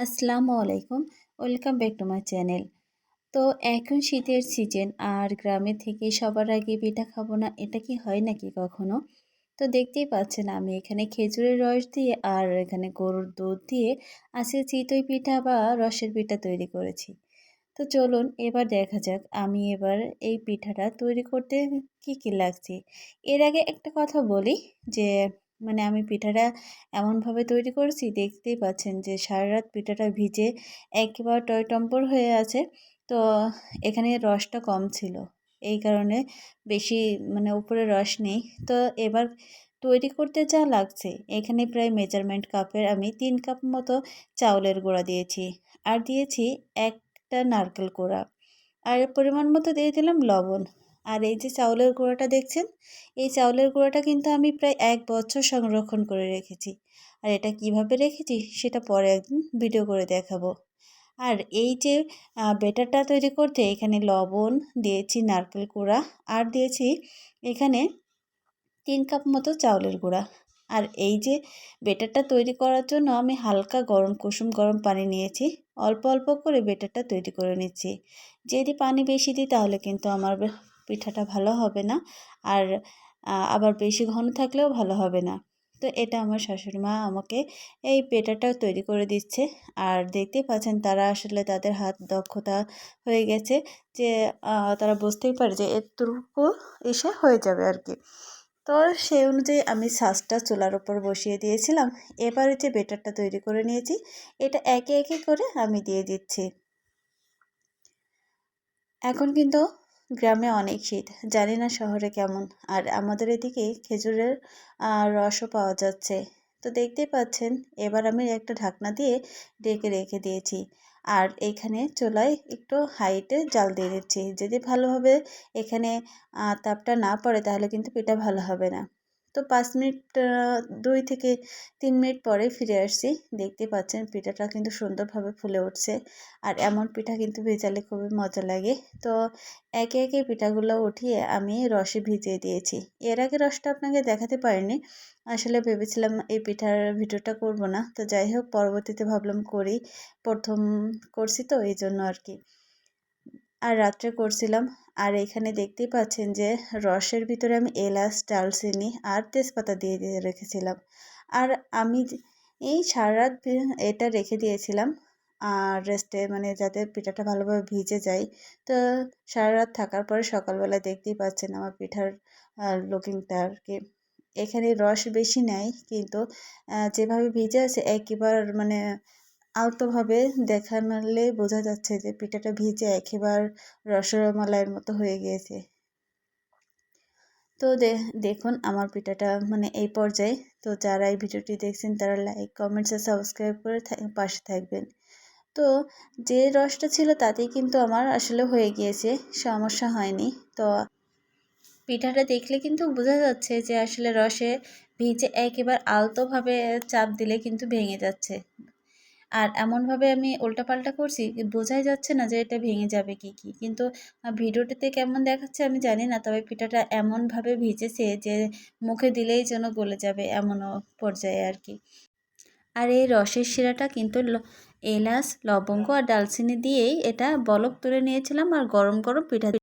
আসসালামু আলাইকুম। Welcome back to my channel. তো এখন শীতের সিজন আর গ্রামে থেকে সবার আগে পিঠা খাব না, এটা কি হয় নাকি কখনো? তো দেখতেই পাচ্ছেন আমি এখানে খেজুরের রস দিয়ে আর এখানে গরুর দুধ দিয়ে আজকে চিতই পিঠা বা রসের পিঠা তৈরি করেছি। তো চলুন এবার দেখা যাক আমি এবার এই পিঠাটা তৈরি করতে কি কি লাগছে। এর আগে একটা কথা বলি যে মানে আমি পিঠাটা এমনভাবে তৈরি করেছি, দেখতেই পাচ্ছেন যে সারা রাত পিঠাটা ভিজে একেবারে টয়টম্পর হয়ে আছে। তো এখানে রসটা কম ছিল, এই কারণে বেশি মানে উপরে রস নেই। তো এবার তৈরি করতে যা লাগছে, এখানে প্রায় মেজারমেন্ট কাপের আমি তিন কাপ মতো চাউলের গুঁড়া দিয়েছি আর দিয়েছি একটা নারকেল কোড়া আর পরিমাণ মতো দিয়ে দিলাম লবণ। আর এই যে চাউলের গুঁড়োটা দেখছেন? এই চাউলের গুঁড়োটা কিন্তু আমি প্রায় এক বছর সংরক্ষণ করে রেখেছি। আর এটা কীভাবে রেখেছি সেটা পরে একদিন ভিডিও করে দেখাবো। আর এই যে বেটারটা তৈরি করতে এখানে লবণ দিয়েছি, নারকেল গুঁড়া, আর দিয়েছি এখানে তিন কাপ মতো চাউলের গুঁড়া। আর এই যে বেটারটা তৈরি করার জন্য আমি হালকা গরম, কুসুম গরম পানি নিয়েছি। অল্প অল্প করে বেটারটা তৈরি করে নিচ্ছি। যদি পানি বেশি দিই তাহলে কিন্তু আমার পিঠাটা ভালো হবে না। আর আবার বেশি ঘন থাকলেও ভালো হবে না। তো এটা আমার শাশুড়ি মা আমাকে এই পেটাটা তৈরি করে দিচ্ছে। আর দেখতেই পাচ্ছেন তারা আসলে তাদের হাত দক্ষতা হয়ে গেছে যে তারা বুঝতেই পারে যে এতটুকু এসে হয়ে যাবে আর কি। তো সেই অনুযায়ী আমি শ্বাসটা চুলার ওপর বসিয়ে দিয়েছিলাম। এবারে যে বেটারটা তৈরি করে নিয়েছি, এটা একে একে করে আমি দিয়ে দিচ্ছি। এখন কিন্তু গ্রামে অনেক শীত, জানি না শহরে কেমন। আর আমাদের এদিকে খেজুরের রসও পাওয়া যাচ্ছে। তো দেখতেই পাচ্ছেন, এবার আমি একটা ঢাকনা দিয়ে ডেকে রেখে দিয়েছি। আর এখানে চুলায় একটু হাইটে জাল দিয়ে দিচ্ছি। যদি ভালোভাবে এখানে তাপটা না পড়ে তাহলে কিন্তু পিঠা ভালো হবে না। তো পাঁচ মিনিট দুই থেকে তিন মিনিট পরে ফিরে আসছি। দেখতে পাচ্ছেন পিঠাটা কিন্তু সুন্দরভাবে ফুলে উঠছে। আর এমন পিঠা কিন্তু ভেজালে খুবই মজা লাগে। তো একে একে পিঠাগুলো উঠিয়ে আমি রসে ভিজিয়ে দিয়েছি। এর আগে রসটা আপনাকে দেখাতে পারিনি। আসলে ভেবেছিলাম এই পিঠার ভিডিওটা করব না। তো যাই হোক, পরবর্তীতে ভাবলাম করি, প্রথম করছি তো এই জন্য আর কি। আর রাত্রে করছিলাম। আর এখানে দেখতেই পাচ্ছেন যে, রসের ভিতরে আমি এলাচ, ডালচিনি আর তেজপাতা দিয়ে দিয়ে রেখেছিলাম। আর আমি এই সারা রাত এটা রেখে দিয়েছিলাম। আর রেস্টে মানে যাতে পিঠাটা ভালোভাবে ভিজে যায়। তো সারা রাত থাকার পরে সকালবেলা দেখতেই পাচ্ছেন আমার পিঠার লুকিংটা আর কি। এখানে রস বেশি নেয়, কিন্তু যেভাবে ভিজে আছে, একেবার মানে আলতোভাবে দেখালে বোঝা যাচ্ছে যে পিঠাটা ভিজে একেবারে রসমালাইয়ের মতো হয়ে গিয়েছে। তো দেখুন আমার পিঠাটা মানে এই পর্যায়ে। তো যারা এই ভিডিওটি দেখছেন তারা লাইক কমেন্টস আর সাবস্ক্রাইব করে পাশে থাকবেন। তো যে রসটা ছিল তাতেই কিন্তু আমার আসলে হয়ে গিয়েছে, সমস্যা হয়নি। তো পিঠাটা দেখলে কিন্তু বোঝা যাচ্ছে যে আসলে রসে ভিজে একেবারে আলতোভাবে চাপ দিলে কিন্তু ভেঙে যাচ্ছে। আর এমনভাবে আমি উল্টাপাল্টা করছি বোঝাই যাচ্ছে না যে এটা ভেঙে যাবে কি কি। কিন্তু ভিডিওটিতে কেমন দেখাচ্ছে আমি জানি না, তবে পিঠাটা এমনভাবে ভিজেছে যে মুখে দিলেই যেন গলে যাবে এমনও পর্যায়ে আর কি। আর এই রসের শিরাটা কিন্তু এলাচ, লবঙ্গ আর ডালচিনি দিয়েই এটা বলক তুলে নিয়েছিলাম আর গরম গরম পিঠা